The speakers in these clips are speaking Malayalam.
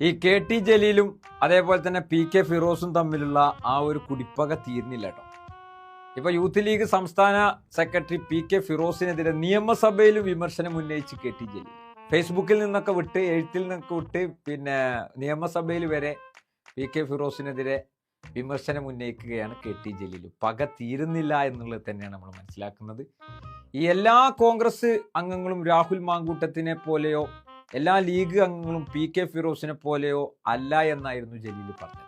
ഈ കെ ടി ജലീലും അതേപോലെ തന്നെ പി കെ ഫിറോസും തമ്മിലുള്ള ആ ഒരു കുടിപ്പക തീർന്നില്ല കേട്ടോ. ഇപ്പൊ യൂത്ത് ലീഗ് സംസ്ഥാന സെക്രട്ടറി പി കെ ഫിറോസിനെതിരെ നിയമസഭയിലും വിമർശനം ഉന്നയിച്ച് കെ ടി ജലീൽ. ഫേസ്ബുക്കിൽ നിന്നൊക്കെ വിട്ട് എഴുത്തിൽ നിന്നൊക്കെ വിട്ട് പിന്നെ നിയമസഭയിൽ വരെ പി കെ ഫിറോസിനെതിരെ വിമർശനം ഉന്നയിക്കുകയാണ് കെ ടി ജലീൽ. പക തീരുന്നില്ല എന്നുള്ളത് തന്നെയാണ് നമ്മൾ മനസ്സിലാക്കുന്നത്. ഈ എല്ലാ കോൺഗ്രസ് അംഗങ്ങളും രാഹുൽ മാങ്കൂട്ടത്തിനെ പോലെയോ എല്ലാ ലീഗ് അംഗങ്ങളും പി കെ ഫിറോസിനെ പോലെയോ അല്ല എന്നായിരുന്നു ജലീൽ പറഞ്ഞത്.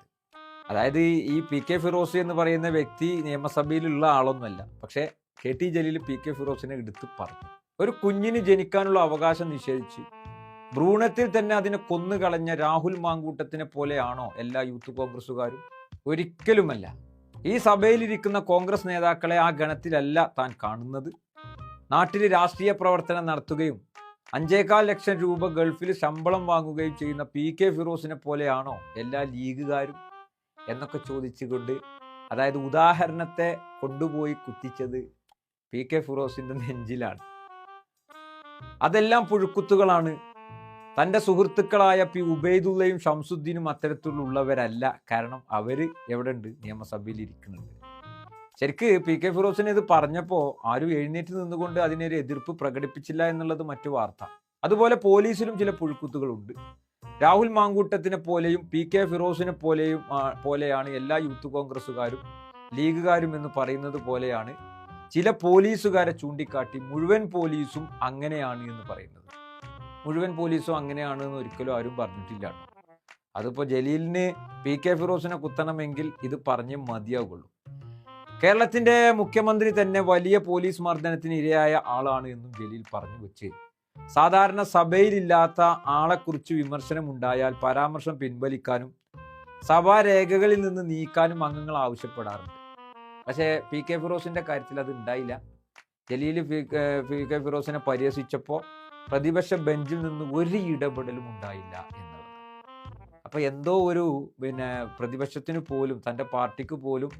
അതായത് ഈ പി കെ ഫിറോസ് എന്ന് പറയുന്ന വ്യക്തി നിയമസഭയിലുള്ള ആളൊന്നുമല്ല. പക്ഷേ K T Jaleel P K ഫിറോസിനെ എടുത്ത് പറഞ്ഞു. ഒരു കുഞ്ഞിന് ജനിക്കാനുള്ള അവകാശം നിഷേധിച്ച് ഭ്രൂണത്തിൽ തന്നെ അതിനെ കൊന്നുകളഞ്ഞ രാഹുൽ മാങ്കൂട്ടത്തിനെ പോലെയാണോ എല്ലാ യൂത്ത് കോൺഗ്രസ്സുകാരും? ഒരിക്കലുമല്ല. ഈ സഭയിലിരിക്കുന്ന കോൺഗ്രസ് നേതാക്കളെ ആ ഗണത്തിലല്ല താൻ കാണുന്നത്. നാട്ടിൽ രാഷ്ട്രീയ പ്രവർത്തനം നടത്തുകയും അഞ്ചേകാൽ ലക്ഷം രൂപ ഗൾഫിൽ ശമ്പളം വാങ്ങുകയും ചെയ്യുന്ന പി കെ ഫിറോസിനെ പോലെയാണോ എല്ലാ ലീഗുകാരും എന്നൊക്കെ ചോദിച്ചുകൊണ്ട് അതായത് ഉദാഹരണത്തെ കൊണ്ടുപോയി കുത്തിച്ചത് പി കെ ഫിറോസിന്റെ നെഞ്ചിലാണ്. അതെല്ലാം പുഴുക്കുത്തുകളാണ്. തന്റെ സുഹൃത്തുക്കളായ പി ഉബൈദുള്ളയും ഷംസുദ്ദീനും അത്തരത്തിലുള്ളവരല്ല. കാരണം അവർ എവിടെ ഉണ്ട് നിയമസഭയിൽ ഇരിക്കുന്നുണ്ട് ശരിക്ക് പി കെ ഫിറോസിന് ഇത് പറഞ്ഞപ്പോൾ ആരും എഴുന്നേറ്റ് നിന്നുകൊണ്ട് അതിനൊരു എതിർപ്പ് പ്രകടിപ്പിച്ചില്ല എന്നുള്ളത് മറ്റു വാർത്ത. അതുപോലെ പോലീസിലും ചില പുഴുക്കുത്തുകളുണ്ട്. രാഹുൽ മാങ്കൂട്ടത്തിനെ പോലെയും പി കെ ഫിറോസിനെ പോലെയും പോലെയാണ് എല്ലാ യൂത്ത് കോൺഗ്രസ്സുകാരും ലീഗുകാരും എന്ന് പറയുന്നത് പോലെയാണ് ചില പോലീസുകാരെ ചൂണ്ടിക്കാട്ടി മുഴുവൻ പോലീസും അങ്ങനെയാണ് എന്ന് പറയുന്നത്. മുഴുവൻ പോലീസും അങ്ങനെയാണ് എന്ന് ഒരിക്കലും ആരും പറഞ്ഞിട്ടില്ല അതിപ്പോൾ അതിപ്പോ ജലീലിന് പി കെ ഫിറോസിനെ കുത്തണമെങ്കിൽ ഇത് പറഞ്ഞേ മതിയാവുള്ളൂ. കേരളത്തിന്റെ മുഖ്യമന്ത്രി തന്നെ വലിയ പോലീസ് മർദ്ദനത്തിന് ഇരയായ ആളാണ് എന്നും ജലീൽ പറഞ്ഞു വെച്ച്. സാധാരണ സഭയിലില്ലാത്ത ആളെക്കുറിച്ച് വിമർശനം ഉണ്ടായാൽ പരാമർശം പിൻവലിക്കാനും സഭാ രേഖകളിൽ നിന്ന് നീക്കാനും അംഗങ്ങൾ ആവശ്യപ്പെടാറുണ്ട്. പക്ഷേ പി കെ ഫിറോസിന്റെ കാര്യത്തിൽ അത് ഉണ്ടായില്ല. ജലീൽ പി കെ- ഫിറോസിനെ പരിഹസിച്ചപ്പോൾ പ്രതിപക്ഷ ബെഞ്ചിൽ നിന്ന് ഒരു ഇടപെടലും ഉണ്ടായില്ല എന്നുള്ളത്. അപ്പൊ എന്തോ ഒരു പിന്നെ പ്രതിപക്ഷത്തിന് പോലും തന്റെ പാർട്ടിക്ക് പോലും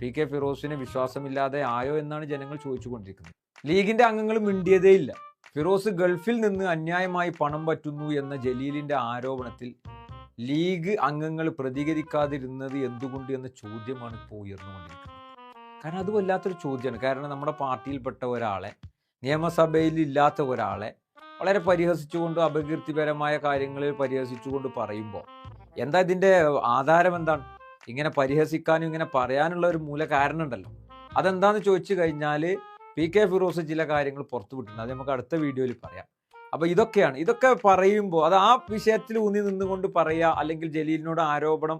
പി കെ ഫിറോസിന് വിശ്വാസമില്ലാതെ ആയോ എന്നാണ് ജനങ്ങൾ ചോദിച്ചുകൊണ്ടിരിക്കുന്നത്. ലീഗിന്റെ അംഗങ്ങൾ മിണ്ടിയതേ ഇല്ല. ഫിറോസ് ഗൾഫിൽ നിന്ന് അന്യായമായി പണം പറ്റുന്നു എന്ന ജലീലിന്റെ ആരോപണത്തിൽ ലീഗ് അംഗങ്ങൾ പ്രതികരിക്കാതിരുന്നത് എന്തുകൊണ്ട് എന്ന ചോദ്യമാണ് ഇപ്പോൾ ഉയർന്നുകൊണ്ടിരിക്കുന്നത്. കാരണം അത് വല്ലാത്തൊരു ചോദ്യമാണ്. കാരണം നമ്മുടെ പാർട്ടിയിൽപ്പെട്ട ഒരാളെ നിയമസഭയിൽ ഇല്ലാത്ത ഒരാളെ വളരെ പരിഹസിച്ചുകൊണ്ട് അപകീർത്തിപരമായ കാര്യങ്ങളിൽ പരിഹസിച്ചുകൊണ്ട് പറയുമ്പോൾ എന്താ ഇതിന്റെ ആധാരം എന്താണ്? ഇങ്ങനെ പരിഹസിക്കാനും ഇങ്ങനെ പറയാനുള്ള ഒരു മൂല കാരണം ഉണ്ടല്ലോ അതെന്താന്ന് ചോദിച്ചു കഴിഞ്ഞാൽ പി കെ ഫിറോസ് ചില കാര്യങ്ങൾ പുറത്തു വിട്ടിട്ടുണ്ട്. അത് നമുക്ക് അടുത്ത വീഡിയോയിൽ പറയാം. അപ്പോൾ ഇതൊക്കെയാണ്. ഇതൊക്കെ പറയുമ്പോൾ അത് ആ വിഷയത്തിൽ ഊന്നി നിന്നുകൊണ്ട് പറയുക അല്ലെങ്കിൽ ജലീലിനോട് ആരോപണം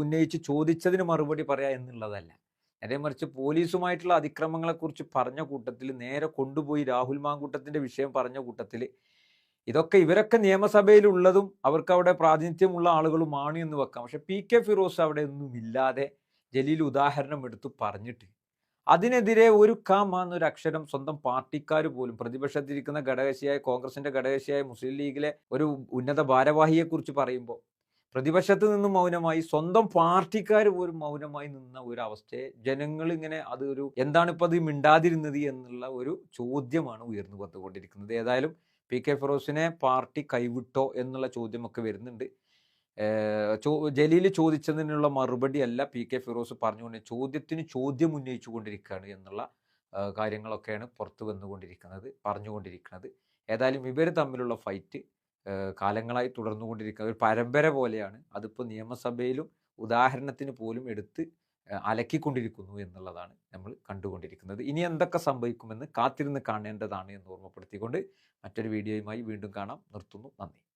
ഉന്നയിച്ച് ചോദിച്ചതിന് മറുപടി പറയാ എന്നുള്ളതല്ല. നേരെ മറിച്ച് പോലീസുമായിട്ടുള്ള അതിക്രമങ്ങളെക്കുറിച്ച് പറഞ്ഞ കൂട്ടത്തിൽ നേരെ കൊണ്ടുപോയി രാഹുൽ മാങ്കൂട്ടത്തിന്റെ വിഷയം പറഞ്ഞ കൂട്ടത്തിൽ ഇതൊക്കെ ഇവരൊക്കെ നിയമസഭയിലുള്ളതും അവർക്ക് അവിടെ പ്രാതിനിധ്യമുള്ള ആളുകളുമാണ് എന്ന് വെക്കാം. പക്ഷെ പി കെ ഫിറോസ് അവിടെ ഒന്നും ഇല്ലാതെ ജലീൽ ഉദാഹരണം എടുത്തു പറഞ്ഞിട്ട് അതിനെതിരെ ഒരു കാം അക്ഷരം സ്വന്തം പാർട്ടിക്കാർ പോലും പ്രതിപക്ഷത്തിരിക്കുന്ന ഘടകശിയായ കോൺഗ്രസിന്റെ ഘടകശിയായ മുസ്ലിം ലീഗിലെ ഒരു ഉന്നത ഭാരവാഹിയെക്കുറിച്ച് പറയുമ്പോൾ പ്രതിപക്ഷത്ത് നിന്ന് മൗനമായി സ്വന്തം പാർട്ടിക്കാർ പോലും മൗനമായി നിന്ന ഒരു അവസ്ഥയെ ജനങ്ങൾ ഇങ്ങനെ അതൊരു ഒരു എന്താണ് അത് മിണ്ടാതിരുന്നത് എന്നുള്ള ഒരു ചോദ്യമാണ് ഉയർന്നു വന്നുകൊണ്ടിരിക്കുന്നത്. ഏതായാലും പി കെ ഫിറോസിനെ പാർട്ടി കൈവിട്ടോ എന്നുള്ള ചോദ്യമൊക്കെ വരുന്നുണ്ട്. ജലീൽ ചോദിച്ചതിനുള്ള മറുപടി അല്ല പി കെ ഫിറോസ് പറഞ്ഞുകൊണ്ട് ചോദ്യത്തിന് ചോദ്യം ഉന്നയിച്ചു കൊണ്ടിരിക്കുകയാണ് എന്നുള്ള കാര്യങ്ങളൊക്കെയാണ് പുറത്തു വന്നുകൊണ്ടിരിക്കുന്നത് പറഞ്ഞുകൊണ്ടിരിക്കുന്നത്. ഏതായാലും ഇവർ തമ്മിലുള്ള ഫൈറ്റ് കാലങ്ങളായി തുടർന്നുകൊണ്ടിരിക്കുന്ന ഒരു പരമ്പര പോലെയാണ്. അതിപ്പോൾ നിയമസഭയിലും ഉദാഹരണത്തിന് പോലും എടുത്ത് അലക്കിക്കൊണ്ടിരിക്കുന്നു എന്നുള്ളതാണ് നമ്മൾ കണ്ടുകൊണ്ടിരിക്കുന്നത്. ഇനി എന്തൊക്കെ സംഭവിക്കുമെന്ന് കാത്തിരുന്ന് കാണേണ്ടതാണ് എന്ന് ഓർമ്മപ്പെടുത്തിക്കൊണ്ട് മറ്റൊരു വീഡിയോയുമായി വീണ്ടും കാണാം. നിർത്തുന്നു. നന്ദി.